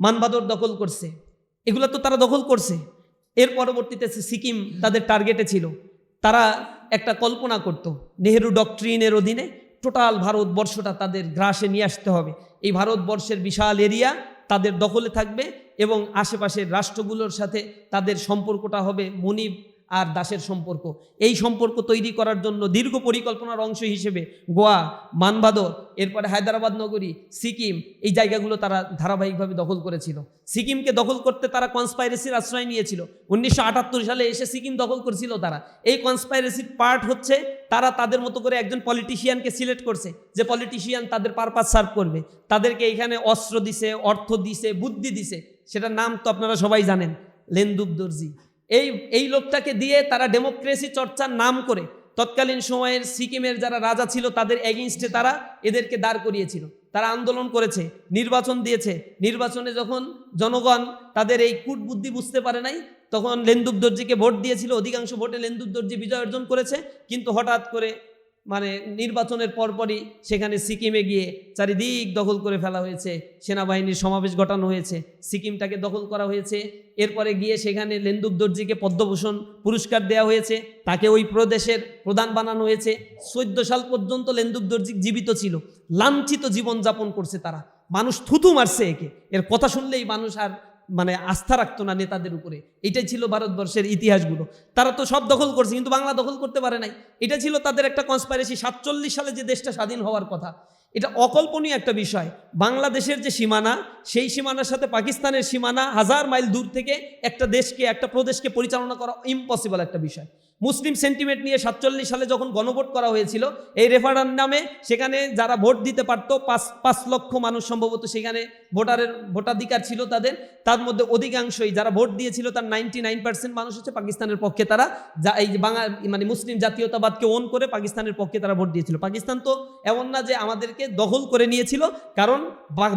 মানবাদর দখল করছে। এগুলো তো তারা দখল করছে। এর পরবর্তীতে সিকিম তাদের টার্গেটে ছিল। তারা একটা কল্পনা করত, নেহেরু ডকট্রিনের অধীনে টোটাল ভারতবর্ষটা তাদের গ্রাসে নিয়ে আসতে হবে। এই ভারতবর্ষের বিশাল এরিয়া তাদের দখলে থাকবে এবং আশেপাশের রাষ্ট্রগুলোর সাথে তাদের সম্পর্কটা হবে মনিব আর দাসের সম্পর্ক। এই সম্পর্ক তৈরি করার জন্য দীর্ঘ পরিকল্পনার অংশ হিসেবে গোয়া, মানবাদর, এরপরে হায়দ্রাবাদ নগরী, সিকিম, এই জায়গাগুলো তারা ধারাবাহিকভাবে দখল করেছিল। সিকিমকে দখল করতে তারা কনস্পাইরেসির আশ্রয় নিয়েছিল। উনিশশো আটাত্তর সালে এসে সিকিম দখল করেছিল তারা। এই কনস্পাইরেসির পার্ট হচ্ছে তারা তাদের মতো করে একজন পলিটিশিয়ানকে সিলেক্ট করছে, যে পলিটিশিয়ান তাদের পারপাস সার্ভ করবে। তাদেরকে এখানে অস্ত্র দিছে, অর্থ দিছে, বুদ্ধি দিছে। সেটার নাম তো আপনারা সবাই জানেন লেন্দুব দর্জি এই এই লোকটাকে দিয়ে তারা ডেমোক্রেসি চর্চার নাম করে। তৎকালীন সময়ের সিকিমের যারা রাজা ছিল, তাদের এগেনস্টে তারা এদেরকে দাঁড় করিয়েছিল। তারা আন্দোলন করেছে, নির্বাচন দিয়েছে। নির্বাচনে যখন জনগণ তাদের এই কূট বুদ্ধি বুঝতে পারে নাই, তখন লেন্দুক দর্জিকে ভোট দিয়েছিল। অধিকাংশ ভোটে লেন্দুক দর্জি বিজয় অর্জন করেছে, কিন্তু হঠাৎ করে মানে নির্বাচনের পরপরই সেখানে সিকিমে গিয়ে চারিদিক দখল করে ফেলা হয়েছে, সেনাবাহিনীর সমাবেশ ঘটানো হয়েছে, সিকিমটাকে দখল করা হয়েছে। এরপরে গিয়ে সেখানে লেন্দুব দর্জিকে পদ্মভূষণ পুরস্কার দেওয়া হয়েছে, তাকে ওই প্রদেশের প্রধান বানানো হয়েছে। চোদ্দ সাল পর্যন্ত লেন্দুব দর্জি জীবিত ছিল, লাঞ্ছিত জীবনযাপন করছে তারা। মানুষ থুতু মারছে একে। এর কথা শুনলেই মানুষ আর মানে আস্থা রাখতো না নেতাদের উপরে। এটাই ছিল ভারতবর্ষের ইতিহাসগুলো। তারা তো সব দখল করছে, কিন্তু বাংলা দখল করতে পারে নাই। এটা ছিল তাদের একটা কনসপাইরেসি সাতচল্লিশ সালে যে দেশটা স্বাধীন হওয়ার কথা, এটা অকল্পনীয় একটা বিষয়। বাংলাদেশের যে সীমানা, সেই সীমানার সাথে পাকিস্তানের সীমানা হাজার মাইল দূর থেকে একটা দেশকে, একটা প্রদেশকে পরিচালনা করা ইম্পসিবল একটা বিষয়। মুসলিম সেন্টিমেন্ট নিয়ে সাতচল্লিশ সালে যখন গণভোট করা হয়েছিল, এই রেফারেন্ডামে সেখানে যারা ভোট দিতে পারতো, পাঁচ পাঁচ লক্ষ মানুষ সম্ভবত সেখানে ভোটারের ভোটাধিকার ছিল তাদের। তার মধ্যে অধিকাংশই যারা ভোট দিয়েছিল, তার নাইনটি নাইন পার্সেন্ট মানুষ হচ্ছে পাকিস্তানের পক্ষে। তারা যা, এই বাংলা মানে মুসলিম জাতীয়তাবাদকে ওন করে পাকিস্তানের পক্ষে তারা ভোট দিয়েছিল। পাকিস্তান তো এমন না যে আমাদেরকে দখল করে নিয়েছিল, কারণ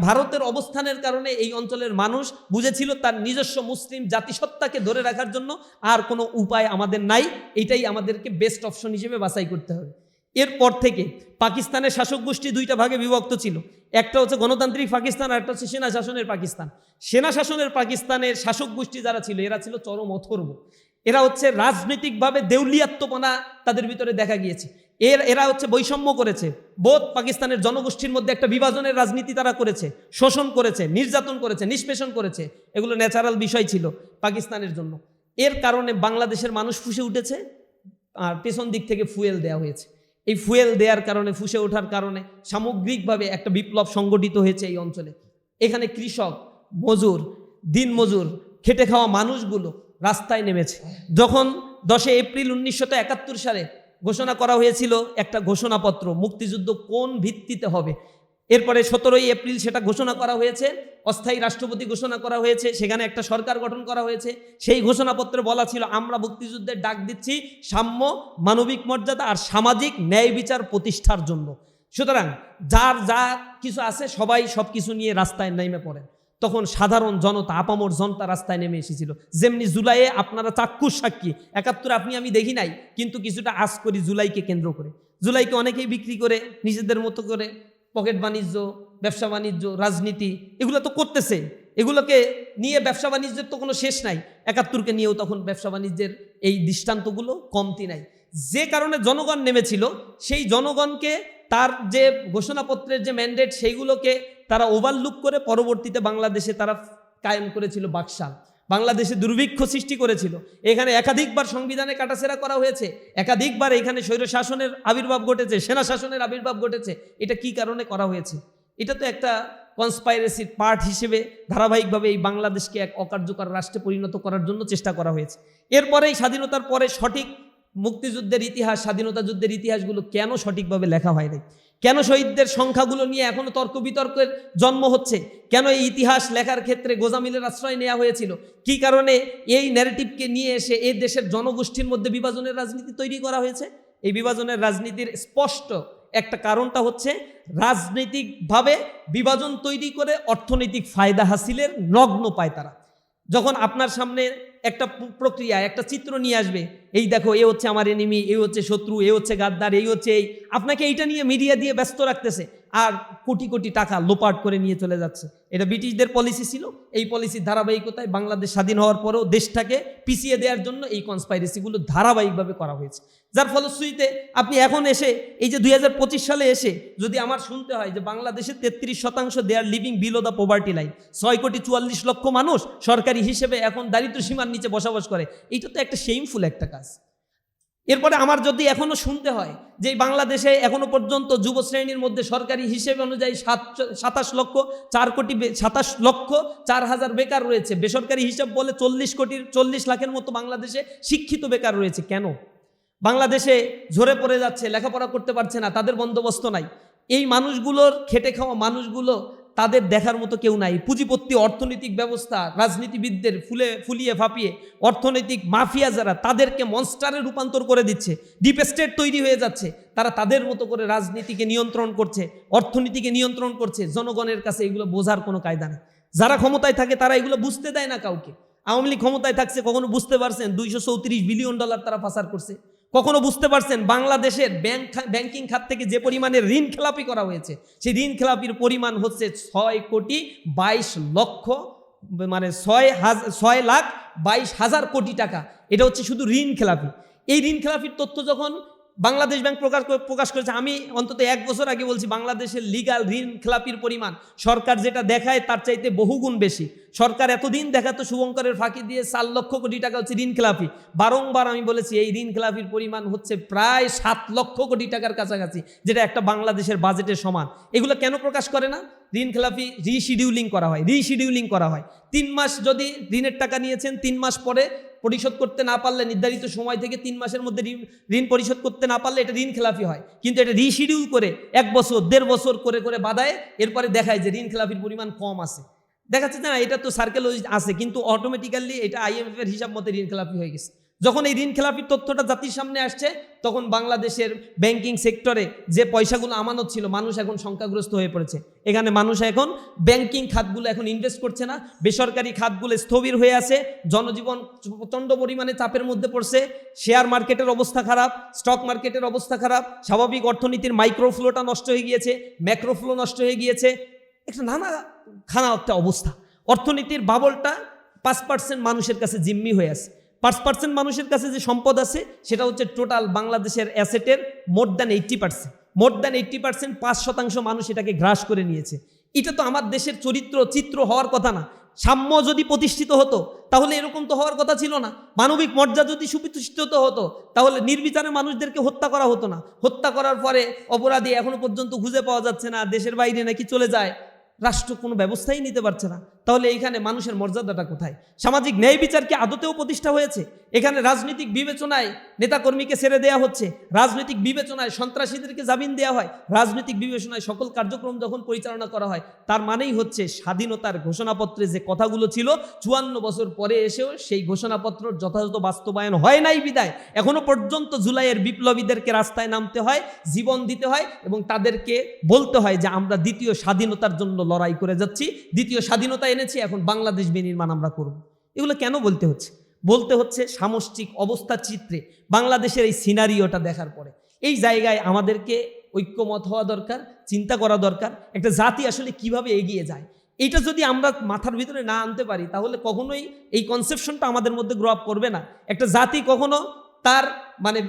ভারতের অবস্থানের কারণে এই অঞ্চলের মানুষ বুঝেছিল তার নিজস্ব মুসলিম জাতিসত্তাকে ধরে রাখার জন্য আর কোনো উপায় আমাদের নাই। এটাই আমাদেরকে বেস্ট অপশন হিসেবে বাছাই করতে হবে। এরপর থেকে পাকিস্তানের শাসক গোষ্ঠী দুইটা ভাগে বিভক্ত ছিল। একটা হচ্ছে গণতান্ত্রিক পাকিস্তান আর একটা হচ্ছে সেনা শাসনের পাকিস্তান। সেনা শাসনের পাকিস্তানের শাসক গোষ্ঠী যারা ছিল, এরা ছিল চরম অথর্ব। এরা হচ্ছে রাজনৈতিকভাবে দেউলিয়াত্মপনা তাদের ভিতরে দেখা গিয়েছে। এর, এরা হচ্ছে বৈষম্য করেছে। বোধ পাকিস্তানের জনগোষ্ঠীর মধ্যে একটা বিভাজনের রাজনীতি তারা করেছে। শোষণ করেছে, নির্যাতন করেছে, নিষ্পেষণ করেছে। এগুলো ন্যাচারাল বিষয় ছিল পাকিস্তানের জন্য। এর কারণে বাংলাদেশের মানুষ ফুসে উঠেছে, আর পেছন দিক থেকে ফুয়েল দেওয়া হয়েছে। এই ফুয়েল দেওয়ার কারণে, ফুসে ওঠার কারণে সামগ্রিকভাবে একটা বিপ্লব সংগঠিত হয়েছে এই অঞ্চলে। এখানে কৃষক, মজুর, দিন মজুর, খেটে খাওয়া মানুষগুলো রাস্তায় নেমেছে। যখন দশে এপ্রিল উনিশশো একাত্তর সালে ঘোষণা করা হয়েছিল একটা ঘোষণাপত্র, মুক্তিযুদ্ধ কোন ভিত্তিতে হবে? এরপরে সতেরোই এপ্রিল সেটা ঘোষণা করা হয়েছে, অস্থায়ী রাষ্ট্রপতি ঘোষণা করা হয়েছে, সেখানে একটা সরকার গঠন করা হয়েছে। সেই ঘোষণাপত্রে বলা ছিল, আমরা মুক্তিযুদ্ধের ডাক দিচ্ছি সাম্য, মানবিক মর্যাদা আর সামাজিক ন্যায় বিচার প্রতিষ্ঠার জন্য। সুতরাং যার যা কিছু আছে সবাই সব কিছু নিয়ে রাস্তায় নেমে পড়েন। তখন সাধারণ জনতা, আপামর জনতা রাস্তায় নেমে এসেছিল। যেমনি জুলাইয়ে আপনারা চাক্ষুষ সাক্ষী, একাত্তর আপনি আমি দেখি নাই, কিন্তু কিছুটা আজ করি জুলাইকে কেন্দ্র করে। জুলাইকে অনেকেই বিক্রি করে, নিজেদের মতো করে পকেট বাণিজ্য, ব্যবসা বাণিজ্য, রাজনীতি, এগুলো তো করতেছে। এগুলোকে নিয়ে ব্যবসা বাণিজ্যের তো কোনো শেষ নাই। একাত্তরকে নিয়েও তখন ব্যবসা বাণিজ্যের এই দৃষ্টান্তগুলো কমতি নাই। যে কারণে জনগণ নেমেছিল, সেই জনগণকে তার যে ঘোষণাপত্রের যে ম্যান্ডেট সেইগুলোকে তারা ওভারলুক করে পরবর্তীতে বাংলাদেশে তারা কায়েম করেছিল বাকশাল। বাংলাদেশে দুর্ভিক্ষ সৃষ্টি করেছিল। এখানে একাধিকবার সংবিধানে কাটাছেড়া করা হয়েছে। একাধিকবার এখানে স্বৈর শাসনের আবির্ভাব ঘটেছে সেনা শাসনের আবির্ভাব ঘটেছে। এটা কি কারণে করা হয়েছে? এটা তো একটা কনস্পাইরেসির পার্ট হিসেবে ধারাবাহিকভাবে এই বাংলাদেশকে এক অকার্যকর রাষ্ট্রে পরিণত করার জন্য চেষ্টা করা হয়েছে। এরপরে এই স্বাধীনতার পরে সঠিক মুক্তিযুদ্ধের ইতিহাস, স্বাধীনতা যুদ্ধের ইতিহাসগুলো কেন সঠিকভাবে লেখা হয় নাই কেন শহীদদের সংখ্যাগুলো নিয়ে এখনও তর্ক বিতর্কের জন্ম হচ্ছে? কেন এই ইতিহাস লেখার ক্ষেত্রে গোজামিলের আশ্রয় নেওয়া হয়েছিল? কি কারণে এই ন্যারেটিভকে নিয়ে এসে এই দেশের জনগোষ্ঠীর মধ্যে বিভাজনের রাজনীতি তৈরি করা হয়েছে? এই বিভাজনের রাজনীতির স্পষ্ট একটা কারণটা হচ্ছে রাজনৈতিকভাবে বিভাজন তৈরি করে অর্থনৈতিক ফায়দা হাসিলের নগ্ন পায় তারা। যখন আপনার সামনে একটা প্রক্রিয়া, একটা চিত্র নিয়ে আসবে। এই দেখো, এ হচ্ছে আমার এনিমি এ হচ্ছে শত্রু, এ হচ্ছে গাদ্দার, এই হচ্ছে এই। আপনাকে এইটা নিয়ে মিডিয়া দিয়ে ব্যস্ত রাখতেছে। আর কোটি কোটি টাকা লোপাট করে নিয়ে চলে যাচ্ছে। এটা ব্রিটিশদের পলিসি ছিল। এই পলিসির ধারাবাহিকতায় বাংলাদেশ স্বাধীন হওয়ার পরেও দেশটাকে পিছিয়ে দেওয়ার জন্য এই কনস্পাইরেসিগুলো ধারাবাহিকভাবে করা হয়েছে। যার ফলশ্রুতিতে আপনি এখন এসে, এই যে দুই হাজার পঁচিশ সালে এসে যদি আমার শুনতে হয় যে বাংলাদেশের তেত্রিশ শতাংশ they're living below the poverty line ছয় কোটি চুয়াল্লিশ লক্ষ মানুষ সরকারি হিসেবে এখন দারিদ্র সীমার নিচে বসবাস করে, এইটা তো একটা শেমফুল একটা কাজ। এরপরে আমার যদি এখনও শুনতে হয় যে বাংলাদেশে এখনও পর্যন্ত যুব শ্রেণির মধ্যে সরকারি হিসেবে অনুযায়ী সাত সাতাশ লক্ষ চার কোটি সাতাশ লক্ষ চার হাজার বেকার রয়েছে। বেসরকারি হিসাব বলে চল্লিশ কোটির চল্লিশ লাখের মতো বাংলাদেশে শিক্ষিত বেকার রয়েছে। কেন? বাংলাদেশে ঝরে পড়ে যাচ্ছে, লেখাপড়া করতে পারছে না, তাদের বন্দোবস্ত নাই। এই মানুষগুলোর খেটে খাওয়া মানুষগুলো তাদের দেখার মতো কেউ নাই। পুঁজিপত্তি, অর্থনৈতিক ব্যবস্থা, রাজনীতিবিদদের ফুলে, ফুলিয়ে ফাঁপিয়ে, অর্থনৈতিক মাফিয়া যারা, তাদেরকে মনস্টারে রূপান্তর করে দিচ্ছে। ডিপ স্টেট তৈরি হয়ে যাচ্ছে। তারা তাদের মতো করে রাজনীতিকে নিয়ন্ত্রণ করছে, অর্থনীতিকে নিয়ন্ত্রণ করছে। জনগণের কাছে এগুলো বোঝার কোনো কায়দা নেই। যারা ক্ষমতায় থাকে, তারা এগুলো বুঝতে দেয় না কাউকে। আওয়ামী লীগ ক্ষমতায় থাকছে, কখনো বুঝতে পারছেন? দুইশো চৌত্রিশ বিলিয়ন ডলার তারা পাচার করছে। কখনো বুঝতে পারছেন, বাংলাদেশের ব্যাংক ব্যাংকিং খাত থেকে যে পরিমাণে ঋণ খেলাপি করা হয়েছে, সেই ঋণ খেলাপির পরিমাণ হচ্ছে ছয় কোটি বাইশ লক্ষ মানে ছয় হাজার ছয় লাখ বাইশ হাজার কোটি টাকা। এটা হচ্ছে শুধু ঋণ খেলাপি। এই ঋণ খেলাপির তথ্য যখন বাংলাদেশ ব্যাংক প্রকাশ প্রকাশ করেছে। আমি অন্তত এক বছর আগে বলছি, বাংলাদেশের লিগাল ঋণ খেলাপির পরিমাণ সরকার যেটা দেখায় তার চাইতে বহুগুণ বেশি। সরকার এতদিন দেখাতো শুভঙ্করের ফাঁকি দিয়ে চার লক্ষ কোটি টাকা হচ্ছে ঋণ খেলাপি। বারংবার আমি বলেছি, এই ঋণ খেলাপির পরিমাণ হচ্ছে প্রায় সাত লক্ষ কোটি টাকার কাছাকাছি, যেটা একটা বাংলাদেশের বাজেটের সমান। এগুলো কেন প্রকাশ করে না? ঋণ খেলাপি রিশিডিউলিং করা হয় রিশিডিউলিং করা হয়। তিন মাস যদি ঋণের টাকা নিয়েছেন, তিন মাস পরে পরিশোধ করতে না পারলে, নির্ধারিত সময় থেকে তিন মাসের মধ্যে ঋণ পরিশোধ করতে না পারলে এটা ঋণ খেলাফি হয়। কিন্তু এটা রিশিডিউল করে এক বছর, দেড় বছর করে করে বাধায়, এরপরে দেখায় যে ঋণ খেলাফির পরিমাণ কম আছে। দেখা যাচ্ছে না, এটা তো সার্কেল আছে, কিন্তু অটোমেটিক্যালি এটা আইএমএফ এর হিসাব মতে ঋণ খেলাপি হয়ে গেছে। যখন এই ঋণ খেলাপির তথ্যটা জাতির সামনে আসছে, তখন বাংলাদেশের ব্যাংকিং সেক্টরে যে পয়সাগুলো আমানত ছিল, মানুষ এখন সংখ্যাগ্রস্ত হয়ে পড়েছে। এখানে মানুষ এখন ব্যাংকিং খাতগুলো এখন ইনভেস্ট করছে না, বেসরকারি খাতগুলো স্থবির হয়ে আছে, জনজীবন প্রচণ্ড পরিমাণে চাপের মধ্যে পড়ছে শেয়ার মার্কেটের অবস্থা খারাপ স্টক মার্কেটের অবস্থা খারাপ, স্বাভাবিক অর্থনীতির মাইক্রোফ্লোটা নষ্ট হয়ে গিয়েছে ম্যাক্রোফ্লো নষ্ট হয়ে গিয়েছে, একটা নানা খানা একটা অবস্থা। অর্থনীতির বাবলটা পাঁচ পার্সেন্ট মানুষের কাছে জিম্মি হয়ে আছে। পাঁচ পার্সেন্ট মানুষের কাছে যে সম্পদ আছে, সেটা হচ্ছে টোটাল বাংলাদেশের অ্যাসেটের more than eighty percent more than eighty percent পাঁচ শতাংশ মানুষ এটাকে গ্রাস করে নিয়েছে। এটা তো আমার দেশের চরিত্র, চিত্র হওয়ার কথা না। সাম্য যদি প্রতিষ্ঠিত হতো, তাহলে এরকম তো হওয়ার কথা ছিল না। মানবিক মর্যাদা যদি সুপ্রতিষ্ঠিত হতো, তাহলে নির্বিচারে মানুষদেরকে হত্যা করা হতো না। হত্যা করার পরে অপরাধী এখনও পর্যন্ত খুঁজে পাওয়া যাচ্ছে না, দেশের বাইরে নাকি চলে যায়। রাষ্ট্র কোনো ব্যবস্থাই নিতে পারছে না। তাহলে এইখানে মানুষের মর্যাদাটা কোথায়? সামাজিক ন্যায় বিচার কি আদতেও প্রতিষ্ঠা হয়েছে? এখানে রাজনৈতিক বিবেচনায় নেতাকর্মীকে ছেড়ে দেওয়া হচ্ছে। রাজনৈতিক বিবেচনায় সন্ত্রাসীদেরকে জামিন দেওয়া হয়। রাজনৈতিক বিবেচনায় সকল কার্যক্রম যখন পরিচালনা করা হয়, তার মানেই হচ্ছে স্বাধীনতার ঘোষণাপত্রে যে কথাগুলো ছিল, চুয়ান্ন বছর পরে এসেও সেই ঘোষণাপত্র যথাযথ বাস্তবায়ন হয় নাই বিদায় এখনও পর্যন্ত জুলাইয়ের বিপ্লবীদেরকে রাস্তায় নামতে হয়, জীবন দিতে হয় এবং তাদেরকে বলতে হয় যে আমরা দ্বিতীয় স্বাধীনতার জন্য লড়াই করে যাচ্ছি। দ্বিতীয় স্বাধীনতা এনেছি, এখন বাংলাদেশ বিনির্মাণ আমরা করব। এগুলো কেন বলতে হচ্ছে? বলতে হচ্ছে সামষ্টিক অবস্থা চিত্রে বাংলাদেশের এই সিনারিওটা দেখার পরে। এই জায়গায় আমাদেরকে ঐক্যমত হওয়া দরকার, চিন্তা করা দরকার, একটা জাতি আসলে কীভাবে এগিয়ে যায়। এইটা যদি আমরা মাথার ভিতরে না আনতে পারি, তাহলে কখনোই এই কনসেপশনটা আমাদের মধ্যে গ্রো আপ করবে না। একটা জাতি কখনো তার মানে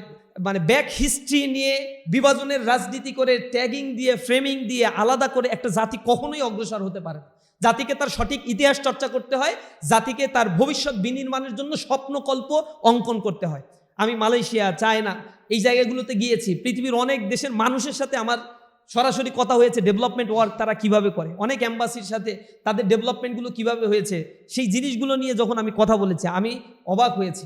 মানে ব্যাক হিস্ট্রি নিয়ে বিভাজনের রাজনীতি করে ট্যাগিং দিয়ে ফ্রেমিং দিয়ে, আলাদা করে একটা জাতি কখনোই অগ্রসর হতে পারে না। জাতিকে তার সঠিক ইতিহাস চর্চা করতে হয়, জাতিকে তার ভবিষ্যৎ বিনির্মাণের জন্য স্বপ্নকল্প অঙ্কন করতে হয়। আমি মালয়েশিয়া, চায়না এই জায়গাগুলোতে গিয়েছি। পৃথিবীর অনেক দেশের মানুষের সাথে আমার সরাসরি কথা হয়েছে ডেভেলপমেন্ট ওয়ার্ক তারা কীভাবে করে। অনেক অ্যাম্বাসির সাথে তাদের ডেভেলপমেন্টগুলো কীভাবে হয়েছে, সেই জিনিসগুলো নিয়ে যখন আমি কথা বলেছি, আমি অবাক হয়েছি।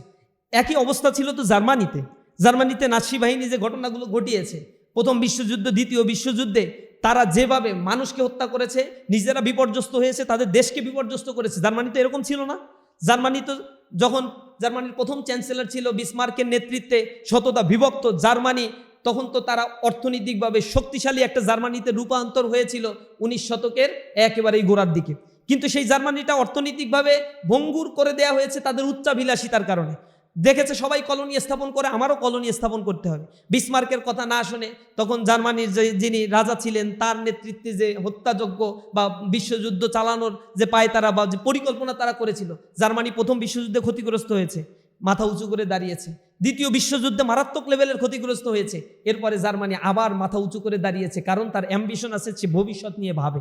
একই অবস্থা ছিল তো জার্মানিতে। জার্মানিতে নাসি বাহিনী যে ঘটনাগুলো ঘটিয়েছে, প্রথম বিশ্বযুদ্ধ, দ্বিতীয় বিশ্বযুদ্ধে তারা যেভাবে মানুষকে হত্যা করেছে, নিজেরা বিপর্যস্ত হয়েছে, তাদের দেশকে বিপর্যস্ত করেছে। জার্মানি তো এরকম ছিল না। জার্মানি তো যখন জার্মানির প্রথম চ্যান্সেলর ছিল বিসমার্কের নেতৃত্বে শততা বিভক্ত, জার্মানি তখন তো তারা অর্থনৈতিকভাবে শক্তিশালী একটা জার্মানিতে রূপান্তর হয়েছিল উনিশ শতকের একেবারেই গোড়ার দিকে। কিন্তু সেই জার্মানিটা অর্থনৈতিকভাবে ভঙ্গুর করে দেয়া হয়েছে তাদের উচ্চাভিলাষিতার কারণে। দেখেছে সবাই কলোনি স্থাপন করে, আমারও কলোনি স্থাপন করতে হবে। বিসমার্কের কথা না শুনে তখন জার্মানির যে যিনি রাজা ছিলেন, তার নেতৃত্বে যে হত্যাযজ্ঞ বা বিশ্বযুদ্ধ চালানোর যে পায় তারা বা যে পরিকল্পনা তারা করেছিল, জার্মানি প্রথম বিশ্বযুদ্ধে ক্ষতিগ্রস্ত হয়েছে, মাথা উঁচু করে দাঁড়িয়েছে। দ্বিতীয় বিশ্বযুদ্ধে মারাত্মক লেভেলের ক্ষতিগ্রস্ত হয়েছে, এরপরে জার্মানি আবার মাথা উঁচু করে দাঁড়িয়েছে, কারণ তার অ্যাম্বিশন আছে সে ভবিষ্যৎ নিয়ে ভাবে।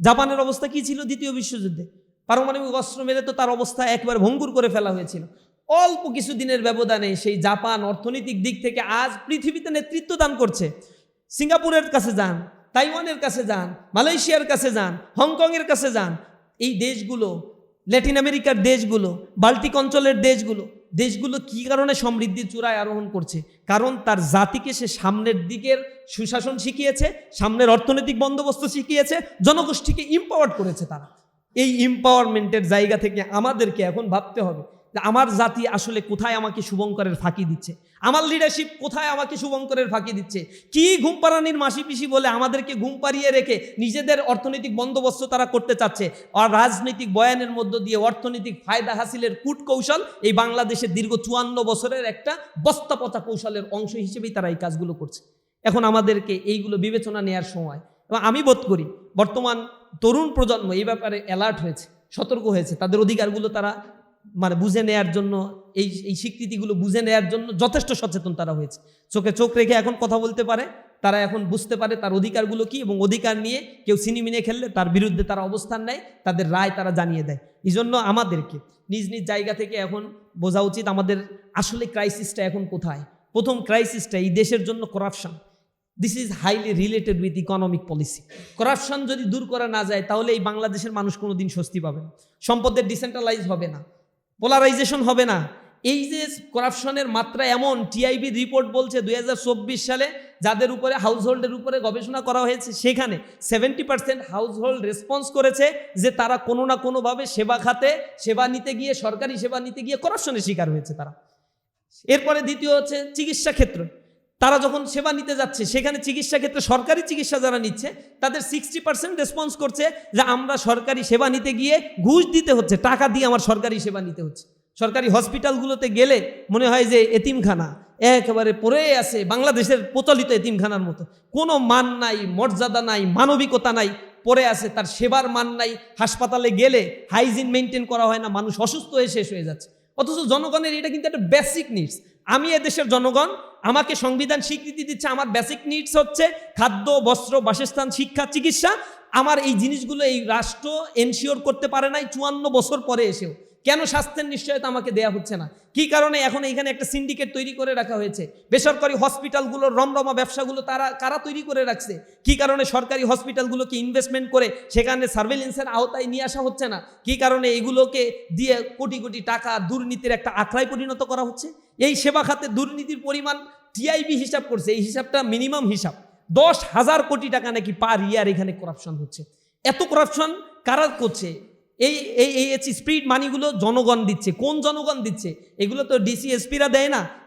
জাপানের অবস্থা কি ছিল দ্বিতীয় বিশ্বযুদ্ধে? পারমাণবিক অস্ত্র মেরে তো তার অবস্থা একবার ভঙ্গুর করে ফেলা হয়েছিল। অল্প কিছু দিনের ব্যবধানে সেই জাপান অর্থনৈতিক দিক থেকে আজ পৃথিবীতে নেতৃত্ব দান করছে। সিঙ্গাপুরের কাছে যান, তাইওয়ানের কাছে যান, মালয়েশিয়ার কাছে যান, হংকংয়ের কাছে যান, এই দেশগুলো, ল্যাটিন আমেরিকার দেশগুলো, বাল্টিক অঞ্চলের দেশগুলো দেশগুলো কি কারণে সমৃদ্ধির চূড়ায় আরোহণ করছে? কারণ তার জাতিকে সে সামনের দিকের সুশাসন শিখিয়েছে, সামনের অর্থনৈতিক বন্দোবস্ত শিখিয়েছে, জনগোষ্ঠীকে ইম্পাওয়ার করেছে তারা। এই ইম্পাওয়ারমেন্টের জায়গা থেকে আমাদেরকে এখন ভাবতে হবে আমার জাতি আসলে কোথায় আমাকে শুভঙ্করের ফাঁকি দিচ্ছে? আমার লিডারশিপ কোথায় আমাকে শুভঙ্করের ফাঁকি দিচ্ছে? কি ঘুম পাড়ানির মাসি পিসি বলে আমাদেরকে ঘুম পাড়িয়ে রেখে নিজেদের অর্থনৈতিক বন্দোবস্ত তারা করতে চাচ্ছে? আর রাজনৈতিক বয়ানের মধ্য দিয়ে অর্থনৈতিক ফায়দা হাসিলের কূট কৌশল এই বাংলাদেশের দীর্ঘ চুয়ান্ন বছরের একটা বস্তা পচা কৌশলের অংশ হিসেবেই তারা এই কাজগুলো করছে। এখন আমাদেরকে এইগুলো বিবেচনা নেয়ার সময়। এবং আমি বোধ করি, বর্তমান তরুণ প্রজন্ম এই ব্যাপারে অ্যালার্ট হয়েছে, সতর্ক হয়েছে, তাদের অধিকারগুলো তারা মানে বুঝে নেয়ার জন্য, এই এই স্বীকৃতিগুলো বুঝে নেয়ার জন্য যথেষ্ট সচেতন তারা হয়েছে। চোখে চোখ রেখে এখন কথা বলতে পারে, তারা এখন বুঝতে পারে তার অধিকারগুলো কি এবং অধিকার নিয়ে কেউ সিনিমিনে খেললে তার বিরুদ্ধে তারা অবস্থান নেয়, তাদের রায় তারা জানিয়ে দেয়। এই জন্য আমাদেরকে নিজ নিজ জায়গা থেকে এখন বোঝা উচিত আমাদের আসলে ক্রাইসিসটা এখন কোথায়। প্রথম ক্রাইসিসটা এই দেশের জন্য corruption this is highly related with economic policy corruption যদি দূর করা না যায়, তাহলে এই বাংলাদেশের মানুষ কোনো দিন স্বস্তি পাবে না। সম্পদের ডিসেন্ট্রালাইজ হবে না। পোলারাইজেশন হবে না। এই যে করাপশনের মাত্রা এমন টিআইবি রিপোর্ট বলছে দু হাজার চব্বিশ সালে যাদের উপরে হাউসহোল্ডের উপরে গবেষণা করা হয়েছে, সেখানে সেভেন্টি পার্সেন্ট হাউসহোল্ড রেসপন্স করেছে যে তারা কোনো না কোনোভাবে সেবা খাতে, সেবা নিতে গিয়ে, সরকারি সেবা নিতে গিয়ে করাপশনের শিকার হয়েছে তারা। এরপরে দ্বিতীয় হচ্ছে চিকিৎসা ক্ষেত্র। তারা যখন সেবা নিতে যাচ্ছে, সেখানে চিকিৎসা ক্ষেত্রে সরকারি চিকিৎসা যারা নিচ্ছে, তাদের সিক্সটি পার্সেন্ট রেসপন্স করছে যে আমরা সরকারি সেবা নিতে গিয়ে ঘুষ দিতে হচ্ছে, টাকা দিয়ে আমার সরকারি সেবা নিতে হচ্ছে। সরকারি হসপিটালগুলোতে গেলে মনে হয় যে এতিমখানা, একেবারে পড়ে আছে বাংলাদেশের প্রচলিত এতিমখানার মতো। কোনো মান নাই, মর্যাদা নাই, মানবিকতা নাই, পড়ে আছে, তার সেবার মান নাই। হাসপাতালে গেলে হাইজিন মেনটেন করা হয় না, মানুষ অসুস্থ হয়ে শেষ হয়ে যাচ্ছে। অথচ জনগণের এটা কিন্তু একটা বেসিক নিডস আমি এদেশের জনগণ, আমাকে সংবিধান স্বীকৃতি দিচ্ছে, আমার বেসিক নিডস হচ্ছে খাদ্য, বস্ত্র, বাসস্থান, শিক্ষা, চিকিৎসা। আমার এই জিনিসগুলো এই রাষ্ট্র এনশিওর করতে পারে নাই চুয়ান্ন বছর পরে এসেও। কেন স্বাস্থ্যের নিশ্চয়তা আমাকে দেয়া হচ্ছে না? কি কারণে এখন এখানে একটা সিন্ডিকেট তৈরি করে রাখা হয়েছে? বেসরকারি হসপিটালগুলোর রমরমা ব্যবসাগুলো তারা, কারা তৈরি করে রাখছে? কি কারণে সরকারি হসপিটালগুলোকে ইনভেস্টমেন্ট করে সেখানে সার্ভেলেন্সের আওতায় নিয়ে আসা হচ্ছে না? কি কারণে এগুলোকে দিয়ে কোটি কোটি টাকা দুর্নীতির একটা আখড়ায় পরিণত করা হচ্ছে? এই সেবা খাতে দুর্নীতির পরিমাণ টিআইবি হিসাব করছে, এই হিসাবটা মিনিমাম হিসাব। দশ হাজার কোটি টাকা নাকি পার ইয়ার এখানে করাপশন হচ্ছে। এত করাপশন কারা করছে? এই এই এই স্পিড মানিগুলো জনগণ দিচ্ছে। কোন জনগণ দিচ্ছে? এগুলো তো ডিসি এসপিরা দেয় না।